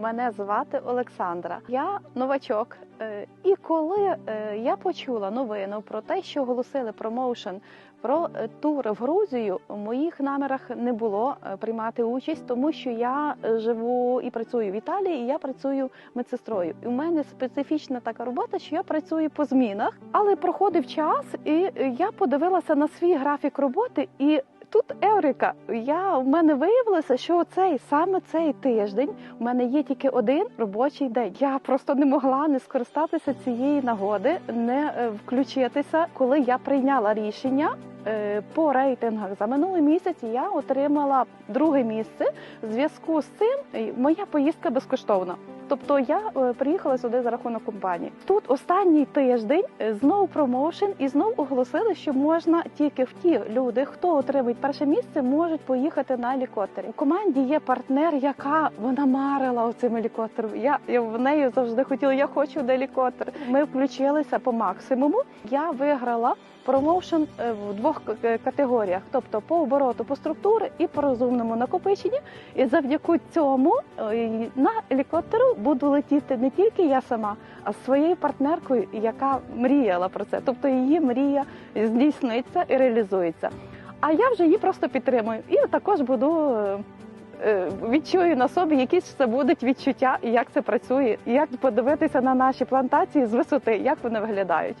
Мене звати Олександра. Я новачок. Е, І коли е, я почула новину про те, що оголосили промоушен про е, тур в Грузію, у моїх намірах не було приймати участь, тому що я живу і працюю в Італії, і я працюю медсестрою. І у мене специфічна така робота, що я працюю по змінах, але проходив час, і я подивилася на свій графік роботи і. Тут Еврика, я в мене виявилося, що цей саме цей тиждень у мене є тільки один робочий день. Я просто не могла не скористатися цієї нагоди, не е, включитися, коли я прийняла рішення. е, По рейтингах за минулий місяць я отримала друге місце. В зв'язку з цим моя поїздка безкоштовна. Тобто я е, приїхала сюди за рахунок компанії. Тут останній тиждень е, знов промоушен і знов оголосили, що можна тільки в ті люди, хто отримує перше місце, можуть поїхати на гелікоптері. У команді є партнер, яка вона марила оцим гелікоптером. Я, я в неї завжди хотіла, я хочу на гелікоптер. Ми включилися по максимуму. Я виграла промоушен е, в двох к- категоріях, тобто по обороту, по структури і по розумному накопиченні. І завдяки цьому е, на гелікоптеру буду летіти не тільки я сама, а з своєю партнеркою, яка мріяла про це. Тобто її мрія здійсниться і реалізується. А я вже її просто підтримую і також буду. е, е, Відчую на собі якісь це будуть відчуття, і як це працює, як подивитися на наші плантації з висоти, як вони виглядають.